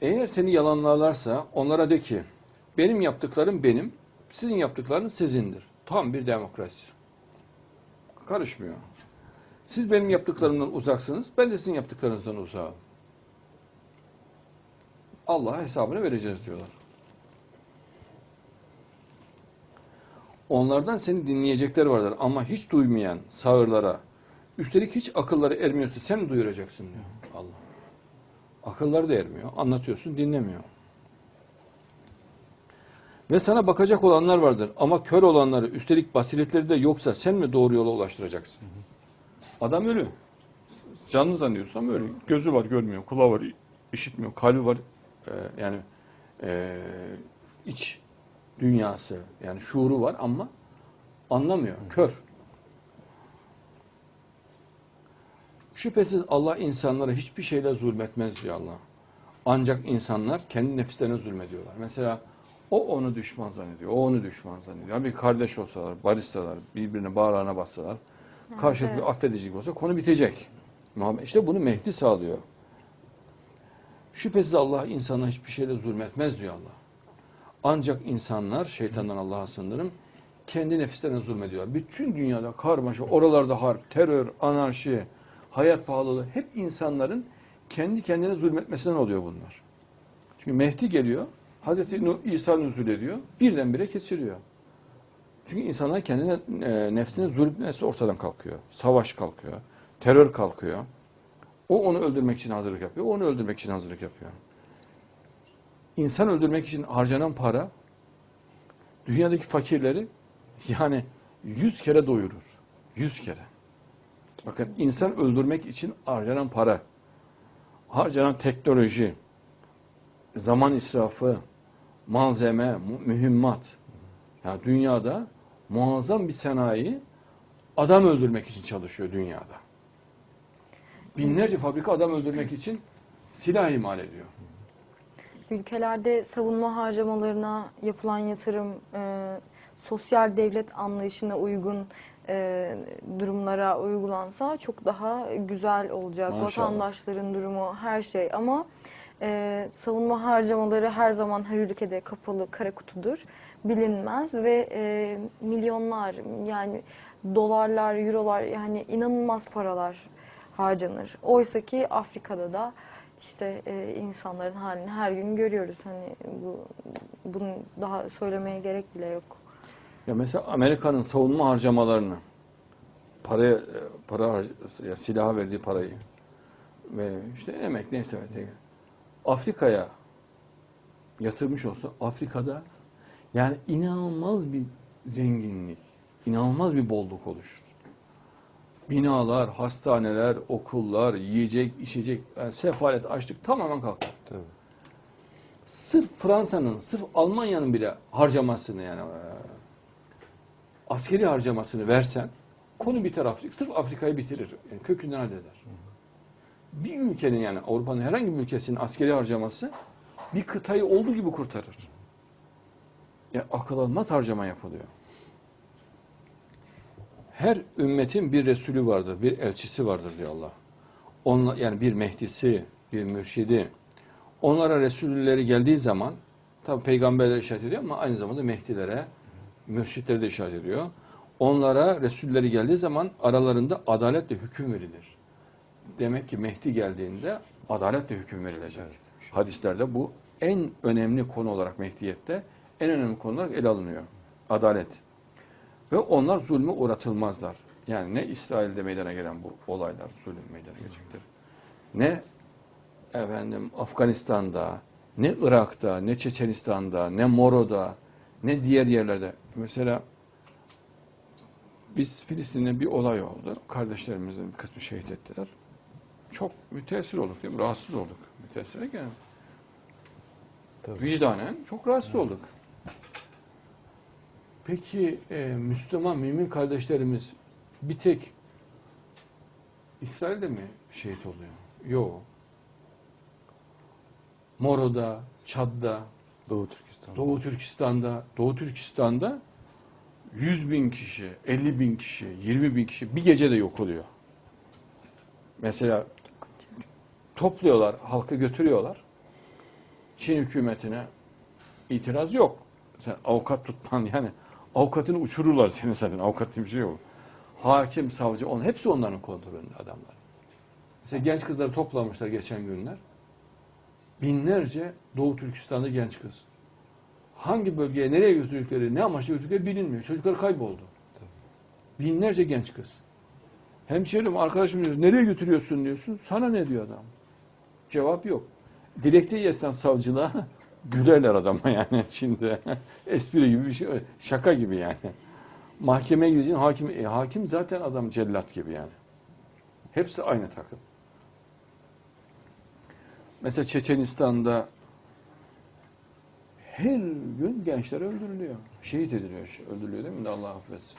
Eğer seni yalanlarlarsa onlara de ki benim yaptıklarım benim, sizin yaptıklarınız sizindir. Tam bir demokrasi. Karışmıyor. Siz benim yaptıklarımdan uzaksınız, ben de sizin yaptıklarınızdan uzağım. Allah'a hesabını vereceğiz diyorlar. Onlardan seni dinleyecekler vardır ama hiç duymayan sağırlara, üstelik hiç akılları ermiyorsa sen duyuracaksın diyor Allah. Akılları da ermiyor. Anlatıyorsun, dinlemiyor. Ve sana bakacak olanlar vardır ama kör olanları, üstelik basiretleri de yoksa sen mi doğru yola ulaştıracaksın? Adam ölü. Canlı zannediyorsun ama ölü. Gözü var görmüyor, kulağı var işitmiyor, kalbi var e, yani e, iç dünyası yani şuuru var ama anlamıyor, kör. Şüphesiz Allah insanlara hiçbir şeyle zulmetmez diyor Allah. Ancak insanlar kendi nefislerine zulmediyorlar. Mesela o onu düşman zannediyor, o onu düşman zannediyor. Bir kardeş olsalar, barışsalar, birbirine bağrına bassalar, karşılıklı evet. affedicilik olsa konu bitecek. İşte bunu Mehdi sağlıyor. Şüphesiz Allah insana hiçbir şeyle zulmetmez diyor Allah. Ancak insanlar, şeytandan Allah'a sığınırım, kendi nefislerine zulmediyorlar. Bütün dünyada karmaşa, oralarda harp, terör, anarşi, hayat pahalılığı hep insanların kendi kendine zulmetmesinden oluyor bunlar. Çünkü Mehdi geliyor, Hazreti İsa nüzul ediyor, birdenbire kesiliyor. Çünkü insanlar kendine, e, nefsine zulmetmesi ortadan kalkıyor. Savaş kalkıyor, terör kalkıyor. O onu öldürmek için hazırlık yapıyor, onu öldürmek için hazırlık yapıyor. İnsan öldürmek için harcanan para, dünyadaki fakirleri yani yüz kere doyurur. Yüz kere. Bakın insan öldürmek için harcanan para, harcanan teknoloji, zaman israfı, malzeme, mühimmat. Yani dünyada muazzam bir sanayi adam öldürmek için çalışıyor dünyada. Binlerce fabrika adam öldürmek için silah imal ediyor. Ülkelerde savunma harcamalarına yapılan yatırım, e, sosyal devlet anlayışına uygun e, durumlara uygulansa çok daha güzel olacak. Maşallah. Vatandaşların durumu, her şey ama e, savunma harcamaları her zaman her ülkede kapalı kara kutudur. Bilinmez ve e, milyonlar yani dolarlar, eurolar yani inanılmaz paralar harcanır. Oysa ki Afrika'da da işte e, insanların halini her gün görüyoruz. Hani bu bunu daha söylemeye gerek bile yok. Ya mesela Amerika'nın savunma harcamalarını, paraya, e, para har- ya silaha verdiği parayı ve işte emek neyse Afrika'ya yatırmış olsa Afrika'da yani inanılmaz bir zenginlik, inanılmaz bir bolluk oluşur. Binalar, hastaneler, okullar, yiyecek, içecek, yani sefalet, açlık tamamen kalkar. Tabii. Sırf Fransa'nın, sırf Almanya'nın bile harcamasını yani e, askeri harcamasını versen konu biter Afrika. Sırf Afrika'yı bitirir. Yani kökünden halleder. Bir ülkenin yani Avrupa'nın herhangi bir ülkesinin askeri harcaması bir kıtayı olduğu gibi kurtarır. Ya akıl almaz harcama yapılıyor. Her ümmetin bir Resulü vardır, bir elçisi vardır diyor Allah. Onla, yani bir Mehdisi, bir mürşidi. Onlara Resulleri geldiği zaman tabi peygamberlere işaret ediyor ama aynı zamanda Mehdilere, mürşitlere de işaret ediyor. Onlara Resulleri geldiği zaman aralarında adaletle hüküm verilir. Demek ki Mehdi geldiğinde adaletle hüküm verilecek. Hadislerde bu en önemli konu olarak Mehdiyette en önemli konu olarak ele alınıyor. Adalet. Ve onlar zulmü uğratılmazlar. Yani ne İsrail'de meydana gelen bu olaylar zulüm meydana gelecektir. Ne efendim Afganistan'da, ne Irak'ta, ne Çeçenistan'da, ne Moro'da, ne diğer yerlerde. Mesela biz Filistin'de bir olay oldu. Kardeşlerimizin bir kısmı şehit ettiler. Çok müteessir olduk değil mi? Rahatsız olduk. Müteessir derken Tabii. vicdanen çok rahatsız olduk. Peki e, Müslüman, mümin kardeşlerimiz bir tek İsrail'de mi şehit oluyor? Yok. Moro'da, Çad'da, Doğu Türkistan. Doğu Türkistan'da, Doğu Türkistan'da 100 bin kişi, 50 bin kişi, 20 bin kişi bir gecede yok oluyor. Mesela topluyorlar, halkı götürüyorlar. Çin hükümetine itiraz yok. Sen avukat tutman yani avukatını uçururlar seni zaten. Avukat diye bir şey yok. Hakim, savcı, on, hepsi onların kontrolünde adamlar. Mesela genç kızları toplamışlar geçen günler. Binlerce Doğu Türkistan'da genç kız. Hangi bölgeye, nereye götürdükleri, ne amaçla götürdükleri bilinmiyor. Çocuklar kayboldu. Binlerce genç kız. Hemşerim, arkadaşım diyor, nereye götürüyorsun diyorsun. Sana ne diyor adam? Cevap yok. Dilekçe yazsan savcılığa gülerler adama yani şimdi. Espri gibi bir şey. Şaka gibi yani. Mahkemeye gideceksin hakim, e, hakim zaten adam cellat gibi yani. Hepsi aynı takım. Mesela Çeçenistan'da her gün gençler öldürülüyor. Şehit ediliyor. Öldürülüyor değil mi? Allah affetsin.